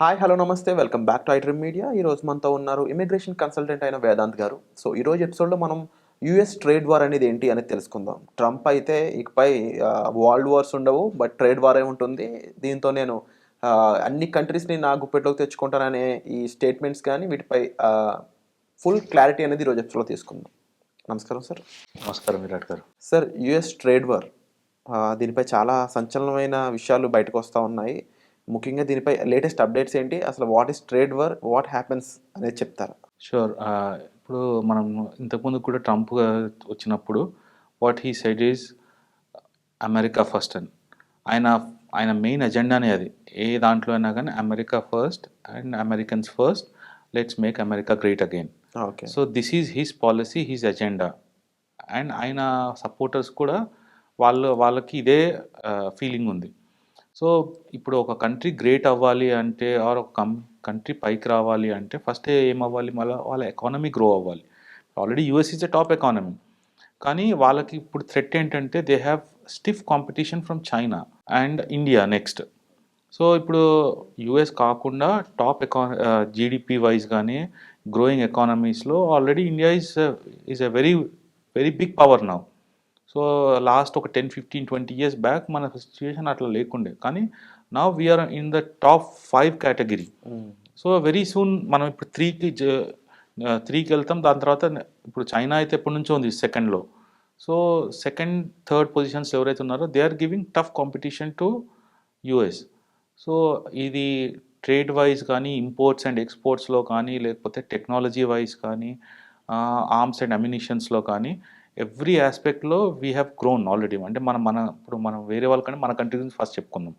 Hi hello నమస్తే. Welcome back to iDream media. ఈ రోజు మనతో ఉన్నారు ఇమిగ్రేషన్ కన్సల్టెంట్ అయిన వేదాంత్ గారు. సో ఈ రోజు ఎపిసోడ్లో మనం యుఎస్ ట్రేడ్ వార్ అనేది ఏంటి అనేది తెలుసుకుందాం. ట్రంప్ అయితే ఇకపై వరల్డ్ వార్స్ ఉండవు బట్ ట్రేడ్ వారే ఉంటుంది. దీంతో నేను అన్ని కంట్రీస్ని నా గుప్పెట్లోకి తెచ్చుకుంటాననే ఈ స్టేట్మెంట్స్ కానీ వీటిపై ఫుల్ క్లారిటీ అనేది ఈరోజు ఎపిసోడ్లో తీసుకుందాం. నమస్కారం సార్. నమస్కారం విరాట్ గారు. సార్ యుఎస్ ట్రేడ్ వార్ దీనిపై చాలా సంచలనమైన విషయాలు బయటకు వస్తూ ఉన్నాయి. ముఖ్యంగా దీనిపై లేటెస్ట్ అప్డేట్స్ ఏంటి? అసలు what is trade war what happens అనేది చెప్తారా? షూర్ ఇప్పుడు మనం ఇంతకుముందు కూడా ట్రంప్ వచ్చినప్పుడు what he said is America first అని. ఆయన ఆయన మెయిన్ ఎజెండానే అది. ఏ దాంట్లో అయినా కానీ America first and Americans first let's make America great again okay so this is his policy his agenda and ఆయన సపోర్టర్స్ కూడా వాళ్ళు వాళ్ళకి ఇదే ఫీలింగ్ ఉంది. సో ఇప్పుడు ఒక కంట్రీ గ్రేట్ అవ్వాలి అంటే ఆర్ ఒక కం కంట్రీ పైకి రావాలి అంటే ఫస్ట్ ఏం అవ్వాలి మళ్ళీ వాళ్ళ ఎకానమీ గ్రో అవ్వాలి. Already US is a top economy కానీ వాళ్ళకి ఇప్పుడు థ్రెట్ ఏంటంటే they have stiff competition from China and India next so ఇప్పుడు యుఎస్ కాకుండా టాప్ ఎకా జీడిపి వైజ్ కానీ growing ఎకానమీస్లో already India is is a very very big power now so last ఒక ten fifteen twenty years back మన situation అట్లా లేకుండే. కానీ నా we are in the top five category so very soon మనం ఇప్పుడు త్రీకి త్రీకి వెళ్తాం. దాని తర్వాత ఇప్పుడు చైనా అయితే ఎప్పటి నుంచో ఉంది సెకండ్లో సో సెకండ్ థర్డ్ పొజిషన్స్ ఎవరైతే ఉన్నారో they are giving tough competition to US so ఇది ట్రేడ్ వైజ్ కానీ ఇంపోర్ట్స్ అండ్ ఎక్స్పోర్ట్స్లో కానీ లేకపోతే టెక్నాలజీ వైజ్ కానీ ఆర్మ్స్ అండ్ అమ్యునిషన్స్లో కానీ ఎవ్రీ ఆస్పెక్ట్లో వీ హ్యావ్ గ్రోన్ ఆల్రెడీ అంటే మనం మన ఇప్పుడు మనం వేరే వాళ్ళకంటే మన కంట్రీ గురించి ఫస్ట్ చెప్పుకుందాం.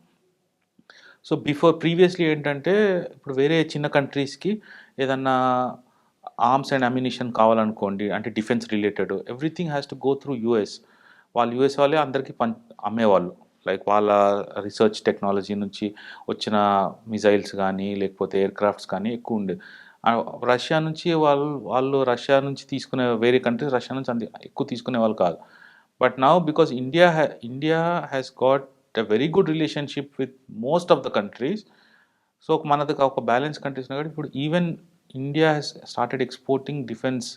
సో బిఫోర్ ప్రీవియస్లీ ఏంటంటే ఇప్పుడు వేరే చిన్న కంట్రీస్కి ఏదన్నా ఆర్మ్స్ అండ్ అమ్యునిషన్ కావాలనుకోండి అంటే defence related everything has to go through US వాళ్ళు యూఎస్ వాళ్ళే అందరికీ పం అమ్మేవాళ్ళు. లైక్ వాళ్ళ రీసెర్చ్ టెక్నాలజీ నుంచి వచ్చిన మిజైల్స్ కానీ లేకపోతే ఎయిర్ క్రాఫ్ట్స్ కానీ ఎక్కువ ఉండేది రష్యా నుంచి వాళ్ళు వాళ్ళు రష్యా నుంచి తీసుకునే వేరే కంట్రీస్ రష్యా నుంచి అంత ఎక్కువ తీసుకునే వాళ్ళు కాదు. But now because India India has got a very good relationship with most of the countries so మనది ఒక బ్యాలెన్స్ కంట్రీస్ కాబట్టి ఇప్పుడు even India has started exporting defence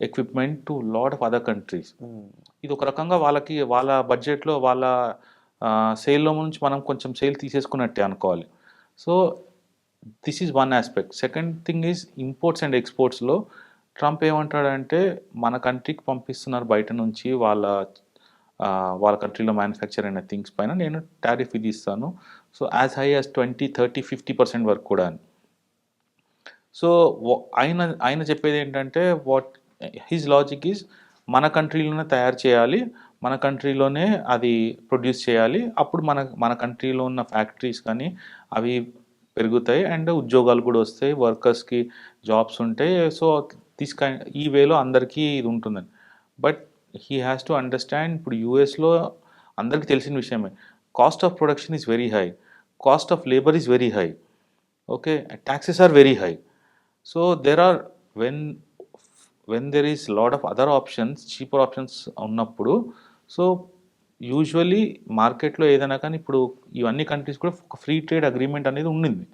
equipment to lot of other countries ఇది ఒక రకంగా వాళ్ళకి వాళ్ళ బడ్జెట్లో వాళ్ళ సేల్లో నుంచి మనం కొంచెం సేల్ తీసేసుకున్నట్టే అనుకోవాలి. So this is one aspect second thing is imports and ఎక్స్పోర్ట్స్లో Trump ఏమంటాడంటే మన కంట్రీకి పంపిస్తున్నారు బయట నుంచి వాళ్ళ వాళ్ళ కంట్రీలో మ్యానుఫ్యాక్చర్ అయిన థింగ్స్ పైన నేను టారిఫ్ ఇది ఇస్తాను. So as high as twenty thirty fifty percent వరకు కూడా అని. సో ఆయన ఆయన చెప్పేది ఏంటంటే వాట్ హిజ్ లాజిక్ ఈజ్ మన కంట్రీలోనే తయారు చేయాలి మన కంట్రీలోనే అది ప్రొడ్యూస్ చేయాలి అప్పుడు మన మన కంట్రీలో ఉన్న ఫ్యాక్టరీస్ కానీ అవి పెరుగుతాయి అండ్ ఉద్యోగాలు కూడా వస్తాయి. వర్కర్స్కి జాబ్స్ ఉంటాయి సో దిస్ కైండ్ ఈ వేలో అందరికీ ఇది ఉంటుందని but he has to understand ఇప్పుడు యూఎస్లో అందరికీ తెలిసిన విషయమే. Cost of production is very high. Cost of labour is very high. Okay? Taxes are very high. So there are when when there is lot of other options cheaper options ఉన్నప్పుడు so usually మార్కెట్లో ఏదైనా కానీ ఇప్పుడు ఇవన్నీ countries కూడా ఒక free trade agreement అనేది ఉండింది.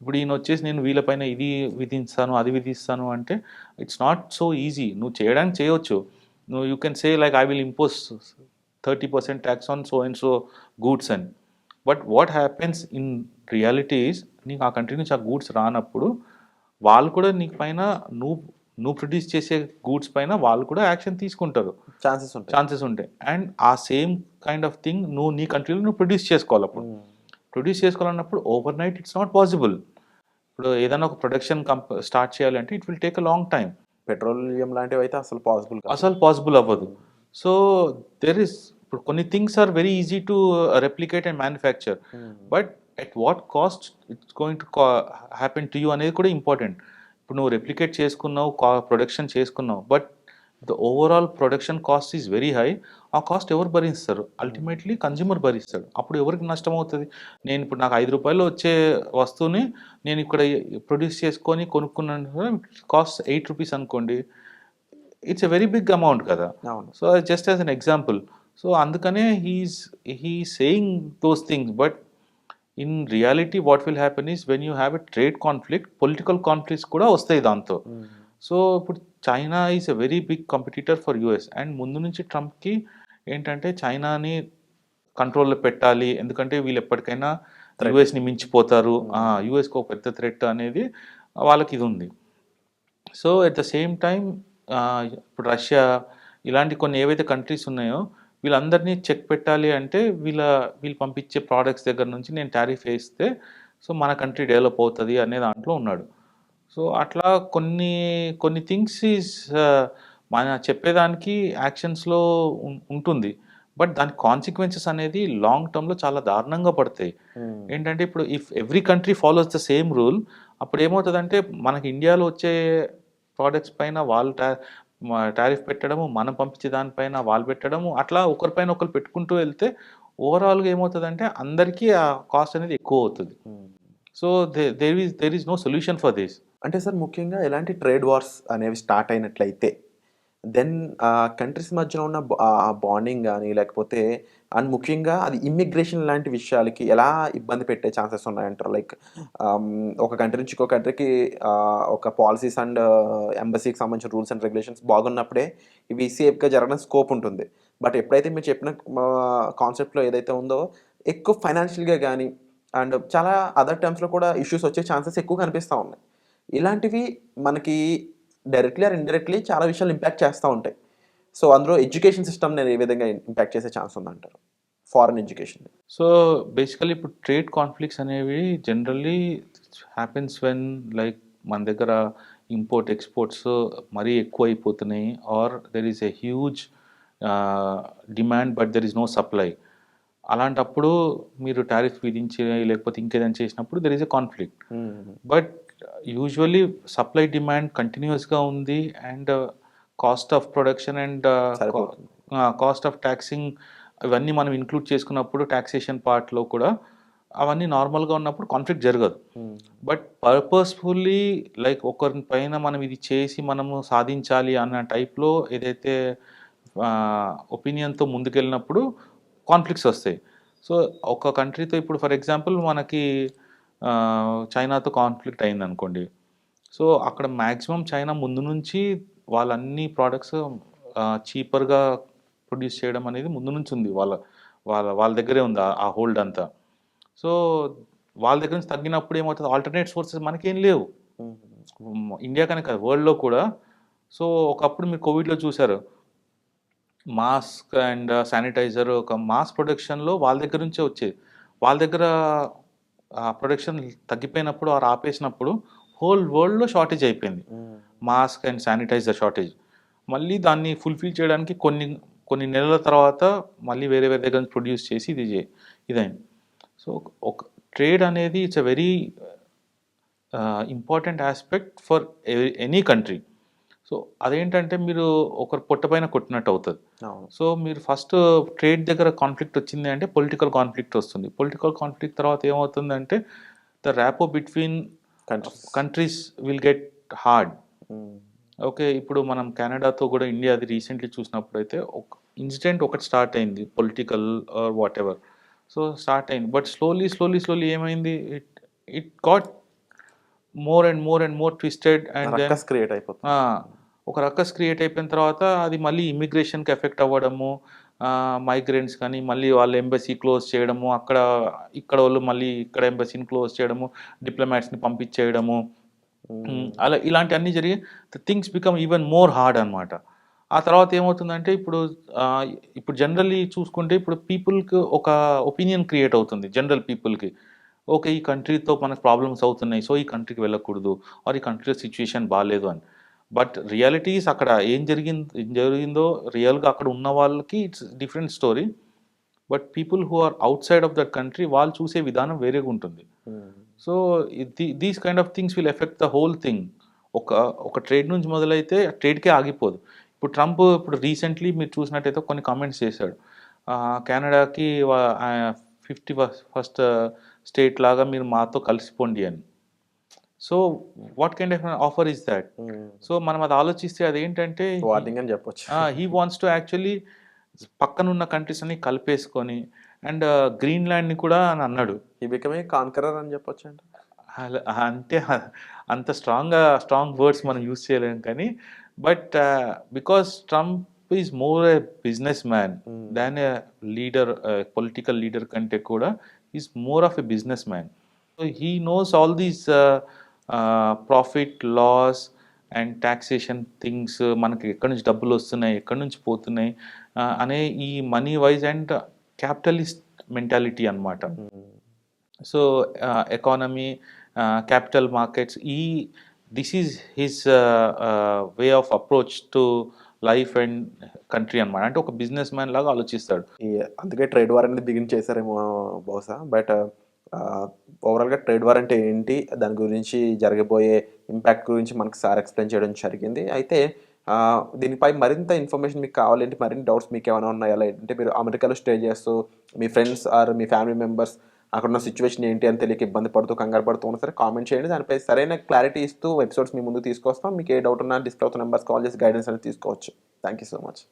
ఇప్పుడు ఈయన వచ్చేసి నేను వీళ్ళపైన ఇది విధిస్తాను అది విధిస్తాను అంటే ఇట్స్ నాట్ సో ఈజీ నువ్వు చేయడానికి చేయొచ్చు. నువ్వు you can say like I will impose thirty percent tax on so and so goods అని. But what happens in reality is నీకు ఆ కంట్రీ నుంచి ఆ గూడ్స్ రానప్పుడు వాళ్ళు కూడా నీకు పైన నువ్వు నువ్వు ప్రొడ్యూస్ చేసే గూడ్స్ పైన వాళ్ళు కూడా యాక్షన్ తీసుకుంటారు. ఛాన్సెస్ ఉంటాయి. ఛాన్సెస్ ఉంటాయి. అండ్ ఆ సేమ్ కైండ్ ఆఫ్ థింగ్ నువ్వు నీ కంట్రీలో నువ్వు ప్రొడ్యూస్ చేసుకోవాలి అప్పుడు. ప్రొడ్యూస్ చేసుకోవాలన్నప్పుడు overnight it's not possible ఇప్పుడు ఏదైనా ఒక ప్రొడక్షన్ కంప్ స్టార్ట్ చేయాలంటే it will take a long time petroleum లాంటివి అయితే అసలు పాసిబుల్ అసలు పాసిబుల్ అవ్వదు. సో దెర్ ఇస్ ఇప్పుడు కొన్ని things are very easy to replicate and manufacture but at what cost it's going to happen to you అనేది కూడా ఇంపార్టెంట్ ఇప్పుడు నువ్వు రెప్లికేట్ చేసుకున్నావు ప్రొడక్షన్ చేసుకున్నావు but the overall production cost is very high ఆ cost ఎవరు భరిస్తారు? Ultimately consumer భరిస్తాడు. అప్పుడు ఎవరికి నష్టం అవుతుంది నేను ఇప్పుడు నాకు ఐదు రూపాయలు వచ్చే వస్తువుని నేను ఇక్కడ ప్రొడ్యూస్ చేసుకొని కొనుక్కున్నాను కాస్ట్ ఎయిట్ రూపీస్ అనుకోండి. It's a very big amount కదా. So just as an example so అందుకనే he's he saying those things but in reality what will happen is when you have a trade conflict political conflicts కూడా వస్తాయి దాంతో. So ఇప్పుడు China is a very big competitor for US and ముందు నుంచి ట్రంప్కి ఏంటంటే చైనాని కంట్రోల్లో పెట్టాలి. ఎందుకంటే వీళ్ళు ఎప్పటికైనా యుఎస్ని మించిపోతారు. యుఎస్కి ఒక పెద్ద థ్రెట్ అనేది వాళ్ళకి ఇది ఉంది. So at the same time ఇప్పుడు రష్యా ఇలాంటి కొన్ని ఏవైతే కంట్రీస్ ఉన్నాయో వీళ్ళందరినీ చెక్ పెట్టాలి అంటే వీళ్ళ వీళ్ళు పంపించే ప్రోడక్ట్స్ దగ్గర నుంచి నేను టారిఫ్ వేస్తే సో మన కంట్రీ డెవలప్ అవుతుంది అనే దాంట్లో ఉన్నాడు. సో అట్లా కొన్ని కొన్ని థింగ్స్ ఈజ్ మన చెప్పేదానికి యాక్షన్స్లో ఉంటుంది. బట్ దాని కాన్సిక్వెన్సెస్ అనేది లాంగ్ టర్మ్లో చాలా దారుణంగా పడతాయి. ఏంటంటే ఇప్పుడు if every country follows the same rule అప్పుడు ఏమవుతుందంటే మనకి ఇండియాలో వచ్చే ప్రోడక్ట్స్ పైన వాళ్ళు టారిఫ్ పెట్టడము మనం పంపించే దానిపైన వాళ్ళు పెట్టడము అట్లా ఒకరిపైన ఒకరు పెట్టుకుంటూ వెళ్తే ఓవరాల్గా ఏమవుతుందంటే అందరికీ ఆ కాస్ట్ అనేది ఎక్కువ అవుతుంది. So they there is there is no solution for this. అంటే సార్ ముఖ్యంగా ఎలాంటి ట్రేడ్ వార్స్ అనేవి స్టార్ట్ అయినట్లయితే దెన్ కంట్రీస్ మధ్యన ఉన్న బాండింగ్ కానీ లేకపోతే అండ్ ముఖ్యంగా అది ఇమ్మిగ్రేషన్ లాంటి విషయాలకి ఎలా ఇబ్బంది పెట్టే ఛాన్సెస్ ఉన్నాయంటారు? లైక్ ఒక కంట్రీ నుంచి ఇంకో కంట్రీకి ఒక పాలసీస్ అండ్ ఎంబసీకి సంబంధించిన రూల్స్ అండ్ రెగ్యులేషన్స్ బాగున్నప్పుడే ఇవి సేఫ్గా జరగడం స్కోప్ ఉంటుంది. బట్ ఎప్పుడైతే మీరు చెప్పిన కాన్సెప్ట్లో ఏదైతే ఉందో ఎక్కువ ఫైనాన్షియల్గా కానీ అండ్ చాలా అదర్ టర్మ్స్లో కూడా ఇష్యూస్ వచ్చే ఛాన్సెస్ ఎక్కువ కనిపిస్తూ ఉన్నాయి. ఇలాంటివి మనకి డైరెక్ట్లీ ఆర్ ఇండైరెక్ట్లీ చాలా విషయాలు ఇంపాక్ట్ చేస్తూ ఉంటాయి. సో అందులో ఎడ్యుకేషన్ సిస్టమ్ నేను ఏ విధంగా ఇంపాక్ట్ చేసే ఛాన్స్ ఉందంటారు? ఫారెన్ ఎడ్యుకేషన్ సో బేసికలీ ఇప్పుడు ట్రేడ్ కాన్ఫ్లిక్ట్స్ అనేవి జనరల్లీ హ్యాపెన్స్ వెన్ లైక్ మన దగ్గర ఇంపోర్ట్ ఎక్స్పోర్ట్స్ మరీ ఎక్కువ అయిపోతున్నాయి or there is a huge demand but there is no supply అలాంటప్పుడు మీరు టారిఫ్ విధించి లేకపోతే ఇంకేదైనా చేసినప్పుడు there is a conflict but usually supply demand కంటిన్యూస్గా ఉంది and cost of production and. Cost of taxing ఇవన్నీ మనం ఇంక్లూడ్ చేసుకున్నప్పుడు ట్యాక్సేషన్ పార్ట్లో కూడా అవన్నీ నార్మల్గా ఉన్నప్పుడు కాన్ఫ్లిక్ట్ జరగదు. బట్ పర్పస్ఫుల్లీ లైక్ ఒకరి పైన మనం ఇది చేసి మనము సాధించాలి అన్న టైప్లో ఏదైతే ఒపీనియన్తో ముందుకెళ్ళినప్పుడు కాన్ఫ్లిక్ట్స్ వస్తాయి. సో ఒక కంట్రీతో ఇప్పుడు ఫర్ ఎగ్జాంపుల్ మనకి చైనాతో కాన్ఫ్లిక్ట్ అయింది అనుకోండి సో అక్కడ మ్యాక్సిమం చైనా ముందు నుంచి వాళ్ళన్ని ప్రోడక్ట్స్ చీపర్గా ప్రొడ్యూస్ చేయడం అనేది ముందు నుంచి ఉంది. వాళ్ళ వాళ్ళ వాళ్ళ దగ్గరే ఉంది ఆ- హోల్డ్ అంతా. సో వాళ్ళ దగ్గర నుంచి తగ్గినప్పుడు ఏమవుతుంది? ఆల్టర్నేట్ సోర్సెస్ మనకేం లేవు. ఇండియా కనే కాదు వరల్డ్లో కూడా. సో ఒకప్పుడు మీరు కోవిడ్లో చూశారు. మాస్క్ అండ్ శానిటైజర్ ఒక మాస్ ప్రొడక్షన్లో వాళ్ళ దగ్గర నుంచే వచ్చేది. వాళ్ళ దగ్గర ప్రొడక్షన్ తగ్గిపోయినప్పుడు ఆర్ ఆపేసినప్పుడు హోల్ వరల్డ్లో షార్టేజ్ అయిపోయింది. Mask and sanitizer shortage. మళ్ళీ దాన్ని ఫుల్ఫిల్ చేయడానికి కొన్ని కొన్ని నెలల తర్వాత మళ్ళీ వేరే వేరే దగ్గర నుంచి ప్రొడ్యూస్ చేసి ఇది చే ఇదైంది. సో ఒక ట్రేడ్ అనేది it's a very important aspect for any country. So అదేంటంటే మీరు ఒకరు పొట్టపైన కొట్టినట్టు అవుతుంది సో మీరు ఫస్ట్ ట్రేడ్ దగ్గర కాన్ఫ్లిక్ట్ వచ్చింది అంటే పొలిటికల్ కాన్ఫ్లిక్ట్ వస్తుంది. పొలిటికల్ కాన్ఫ్లిక్ట్ తర్వాత ఏమవుతుందంటే the rapport between countries. Will get hard. Okay ఇప్పుడు మనం కెనడాతో కూడా ఇండియా అది రీసెంట్లీ చూసినప్పుడు అయితే ఒక ఇన్సిడెంట్ ఒకటి స్టార్ట్ అయింది political or whatever so start అయింది. బట్ స్లోలీ స్లోలీ స్లోలీ ఏమైంది? It it got more and more and more twisted and create అయిపోతుంది. ఒక రక్కస్ క్రియేట్ అయిపోయిన తర్వాత అది మళ్ళీ ఇమిగ్రేషన్కి ఎఫెక్ట్ అవ్వడము మైగ్రెంట్స్ కానీ మళ్ళీ వాళ్ళ ఎంబసీ క్లోజ్ చేయడము అక్కడ ఇక్కడ వాళ్ళు మళ్ళీ ఇక్కడ ఎంబసీని క్లోజ్ చేయడము డిప్లొమాట్స్ని పంపించేయడము. అలా ఇలాంటి అన్నీ జరిగి the things become even more hard అనమాట ఆ తర్వాత ఏమవుతుందంటే ఇప్పుడు ఇప్పుడు జనరల్లీ చూసుకుంటే ఇప్పుడు పీపుల్కి ఒక ఒపీనియన్ క్రియేట్ అవుతుంది జనరల్ పీపుల్కి. ఓకే ఈ కంట్రీతో మనకు ప్రాబ్లమ్స్ అవుతున్నాయి సో ఈ కంట్రీకి వెళ్ళకూడదు ఆర్ ఈ కంట్రీలో సిచ్యుయేషన్ బాగాలేదు అని. బట్ రియాలిటీస్ అక్కడ ఏం జరిగింది ఏం జరిగిందో రియల్గా అక్కడ ఉన్న వాళ్ళకి it's different story. But people who are outside of that country వాళ్ళు చూసే విధానం వేరేగా ఉంటుంది. So these kind of things will effect the whole thing. ఒక ఒక ట్రేడ్ నుంచి మొదలైతే ట్రేడ్కే ఆగిపోదు. ఇప్పుడు ట్రంప్ ఇప్పుడు రీసెంట్లీ మీరు చూసినట్టయితే కొన్ని కామెంట్స్ చేశాడు. కెనడాకి ఫిఫ్టీ ఫస్ట్ స్టేట్ లాగా మీరు మాతో కలిసిపోండి అని. So what kind of offer is that so మనం అది ఆలోచిస్తే అదేంటంటే వార్నింగ్ అని చెప్పొచ్చు. హీ వాంట్స్ టు యాక్చువల్లీ పక్కన ఉన్న కంట్రీస్ అన్ని కలిపేసుకొని అండ్ గ్రీన్లాండ్ని కూడా అని అన్నాడు. ఈ బికమే కాన్కరర్ అని చెప్పొచ్చు అంటే. అ- అంత స్ట్రాంగ్గా స్ట్రాంగ్ వర్డ్స్ మనం యూజ్ చేయలేం కానీ but because Trump is more a business man than a leader political leader కంటే కూడా is more of a business man so he knows all these profit loss and taxation things మనకి ఎక్కడి నుంచి డబ్బులు వస్తున్నాయి ఎక్కడి నుంచి పోతున్నాయి అనే ఈ money wise and capitalist mentality అన్నమాట. సో ఎకానమీ క్యాపిటల్ మార్కెట్స్ ఈ this is his way of approach to life and country అన్నమాట. అంటే ఒక బిజినెస్ మ్యాన్ లాగా ఆలోచిస్తాడు. అందుకే ట్రేడ్ వార్ అనేది బిగిన్ చేశారేమో బహుశా. బట్ ఓవరాల్గా ట్రేడ్ వార్ అంటే ఏంటి దాని గురించి జరగబోయే ఇంపాక్ట్ గురించి మనకు సార్ ఎక్స్ప్లెయిన్ చేయడం జరిగింది. అయితే దీనిపై మరింత ఇన్ఫర్మేషన్ మీకు కావాలంటే మరిన్ని డౌట్స్ మీకు ఏమైనా ఉన్నాయా? అంటే మీరు అమెరికాలో స్టే చేస్తూ మీ ఫ్రెండ్స్ ఆర్ మీ ఫ్యామిలీ మెంబర్స్ అక్కడ ఉన్న సిచ్యువేషన్ ఏంటి అని తెలియక ఇబ్బంది పడుతూ కంగారు పడుతూ ఉన్నా సరే కామెంట్ చేయండి. దానిపై సరైన క్లారిటీ ఇస్తూ ఎపిసోడ్స్ మీ ముందు తీసుకొస్తాం. మీకు ఏ డౌట్ ఉన్నా డిస్ప్లే నెంబర్స్ కాల్ చేసి గైడెన్స్ అనేది తీసుకోవచ్చు. Thank you so much